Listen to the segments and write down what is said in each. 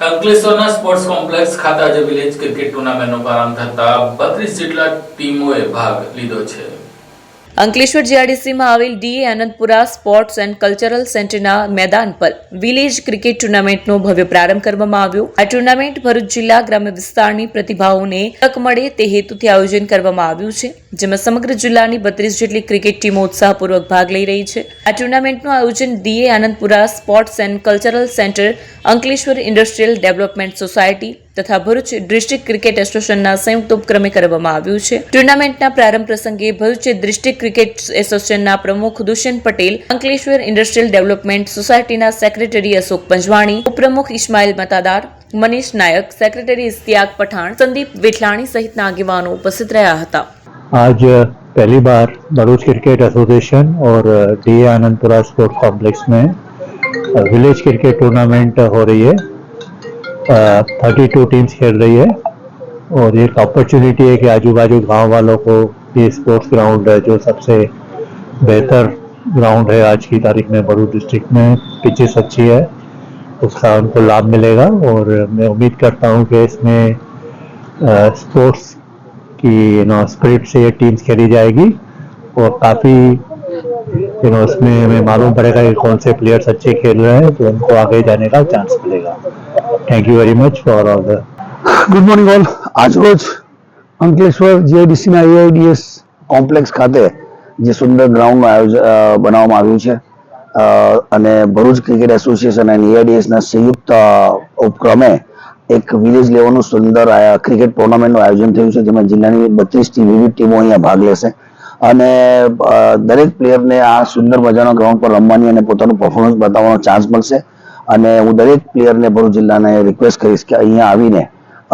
અંકલેશ્વરના sports complex ખાતે આજે વિલેજ ક્રિકેટ ટુર્નામેન્ટનો પ્રારંભ થતા બત્રીસ જેટલા ટીમોએ ભાગ લીધો છે. અંકલેશ્વર જીઆરડીસીમાં આવેલ D A Anandpura sports and cultural સેન્ટરના મેદાન પર વિલેજ ક્રિકેટ ટુર્નામેન્ટનો ભવ્ય પ્રારંભ કરવામાં આવ્યો. આ ટુર્નામેન્ટ ભરૂચ જિલ્લા ગ્રામ્ય વિસ્તારની પ્રતિભાઓને તક મળે તે હેતુથી આયોજન કરવામાં આવ્યું છે, જેમાં સમગ્ર જિલ્લાની બત્રીસ જેટલી ક્રિકેટ ટીમો ઉત્સાહપૂર્વક ભાગ લઈ રહી છે. આ ટુર્નામેન્ટનું આયોજન D A Anandpura sports and cultural centre Ankleshwar industrial development society તથા ભરૂચ ડિસ્ટ્રિક્ટ ક્રિકેટ એસોસિએશનના સંયુક્ત ઉપક્રમે કરવામાં આવ્યું છે ટુર્નામેન્ટના પ્રારંભ પ્રસંગે ભરૂચ ડિસ્ટ્રિક્ટ ક્રિકેટ એસોસિએશનના પ્રમુખ દુષ્યંત પટેલ અંકલેશ્વર ઇન્ડસ્ટ્રીયલ ડેવલપમેન્ટ સોસાયટીના સેક્રેટરી અશોક પંજવાણી ઉપપ્રમુખ ઇસ્માઇલ મતાદાર મનીષ નાયક સેક્રેટરી ઇસ્તિયાક પઠાણ સંદીપ વેઠલાણી સહિતના આગેવાનો ઉપસ્થિત રહ્યા હતા आज पहली बार भरूच क्रिकेट एसोसिएशन और डी आनंदपुरा स्पोर्ट्स कॉम्प्लेक्स में विलेज क्रिकेट टूर्नामेंट हो रही है थर्टी टू टीम्स खेल रही है और एक अपॉर्चुनिटी है कि आजू बाजू गाँव वालों को ये स्पोर्ट्स ग्राउंड है जो सबसे बेहतर ग्राउंड है आज की तारीख में भरूच डिस्ट्रिक्ट में। पिचेस अच्छी है, उसका उनको लाभ मिलेगा और मैं उम्मीद करता हूँ कि इसमें स्पोर्ट्स की यू नो स्पिरिट से ये टीम्स खेली जाएगी और काफ़ी यू नो इसमें हमें मालूम पड़ेगा कि कौन से प्लेयर्स अच्छे खेल रहे हैं तो उनको आगे जाने का चांस मिलेगा। Thank you very much for all the good morning all આજરોજ અંકલેશ્વર જીઆઈડીસીના એઆઈડીએસ કોમ્પ્લેક્સ ખાતે જે સુંદર ગ્રાઉન્ડનું આયોજન બનાવવામાં આવ્યું છે. અને ભરૂચ ક્રિકેટ એસોસિએશન અને એઆઈડીએસના સંયુક્ત ઉપક્રમે એક વિલેજ લેવલનું સુંદર ક્રિકેટ ટુર્નામેન્ટનું આયોજન થયું છે, જેમાં જિલ્લાની બત્રીસ ટીમ વિવિધ ટીમો અહીંયા ભાગ લેશે. અને દરેક પ્લેયરને આ સુંદર મજાના ગ્રાઉન્ડ પર રમવાની અને પોતાનું પરફોર્મન્સ બતાવવાનો ચાન્સ મળશે. અને હું દરેક પ્લેયરને ભરૂચ જિલ્લાને રિક્વેસ્ટ કરીશ કે અહીંયા આવીને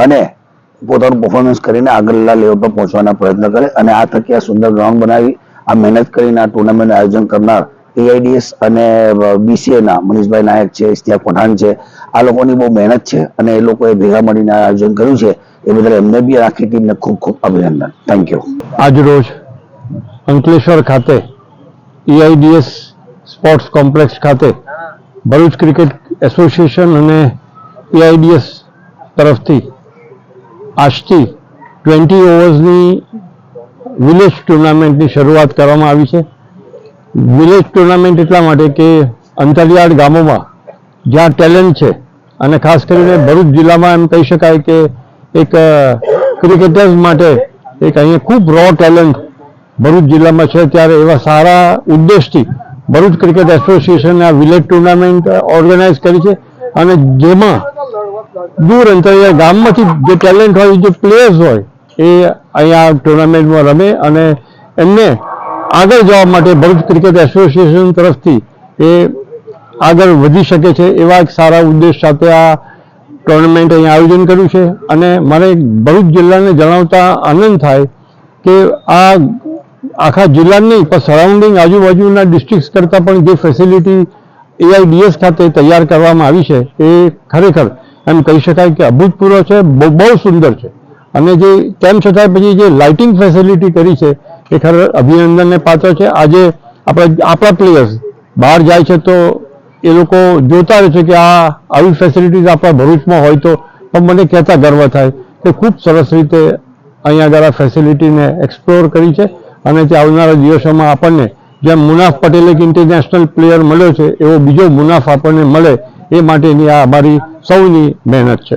અને પોતાનું પરફોર્મન્સ કરીને આગળના લેવલ પર પહોંચવાના પ્રયત્ન કરે અને આ થકી આ સુંદર ગ્રાઉન્ડ બનાવી, આ મહેનત કરીને આ ટુર્નામેન્ટ આયોજન કરનાર એઆઈડીએસ અને બીસીએના મનીષભાઈ નાયક છે, ઇશ્તિયા પઠાણ છે, આ લોકોની બહુ મહેનત છે અને એ લોકોએ ભેગા મળીને આયોજન કર્યું છે. એ બદલ એમને બી આખી ટીમને ખૂબ ખૂબ અભિનંદન. થેન્ક યુ આજરોજ અંકલેશ્વર ખાતે ઈઆઈડીએસ સ્પોર્ટ્સ કોમ્પ્લેક્સ ખાતે ભરૂચ ક્રિકેટ એસોસિએશન અને એઆઈડીએસ તરફથી આજથી ટ્વેન્ટી ઓવર્સની વિલેજ ટુર્નામેન્ટની શરૂઆત કરવામાં આવી છે. વિલેજ ટુર્નામેન્ટ એટલા માટે કે અંતરિયાળ ગામોમાં જ્યાં ટેલેન્ટ છે અને ખાસ કરીને ભરૂચ જિલ્લામાં એમ કહી શકાય કે એક ક્રિકેટર્સ માટે એક અહીંયા ખૂબ રો ટેલેન્ટ ભરૂચ જિલ્લામાં છે. ત્યારે એવા સારા ઉદ્દેશથી ભરૂચ ક્રિકેટ એસોસિએશને આ વિલેજ ટુર્નામેન્ટ ઓર્ગેનાઇઝ કરી છે અને જેમાં દૂર અંતરિયા ગામમાંથી જે ટેલેન્ટ હોય, જે પ્લેયર્સ હોય, એ અહીંયા ટુર્નામેન્ટમાં રમે અને એમને આગળ જવા માટે ભરૂચ ક્રિકેટ એસોસિએશન તરફથી એ આગળ વધી શકે છે એવા એક સારા ઉદ્દેશ સાથે આ ટુર્નામેન્ટ અહીંયા આયોજન કર્યું છે. અને મને ભરૂચ જિલ્લાને જણાવતા આનંદ થાય કે આ આખા જિલ્લાની નહીં પણ સરાઉન્ડિંગ આજુબાજુના ડિસ્ટ્રિક્ટ કરતાં પણ જે ફેસિલિટી એઆઈડીએસ ખાતે તૈયાર કરવામાં આવી છે, એ ખરેખર એમ કહી શકાય કે અભૂતપૂર્વ છે, બહુ સુંદર છે. અને જે, તેમ છતાં પછી જે લાઇટિંગ ફેસિલિટી કરી છે, એ ખરેખર અભિનંદનને પાત્ર છે. આજે આપણા આપણા પ્લેયર્સ બહાર જાય છે તો એ લોકો જોતા રહે છે કે આ, આવી ફેસિલિટીઝ આપણા ભરૂચમાં હોય તો, પણ મને કહેતા ગર્વ થાય કે ખૂબ સરસ રીતે અહીંયા આગળ આ ફેસિલિટીને એક્સપ્લોર કરી છે. અને તે આવનારા દિવસોમાં આપણને જેમ મુનાફ પટેલ એક ઇન્ટરનેશનલ પ્લેયર મળ્યો છે, એવો બીજો મુનાફ આપણને મળે, એ માટેની આ અમારી સૌની મહેનત છે.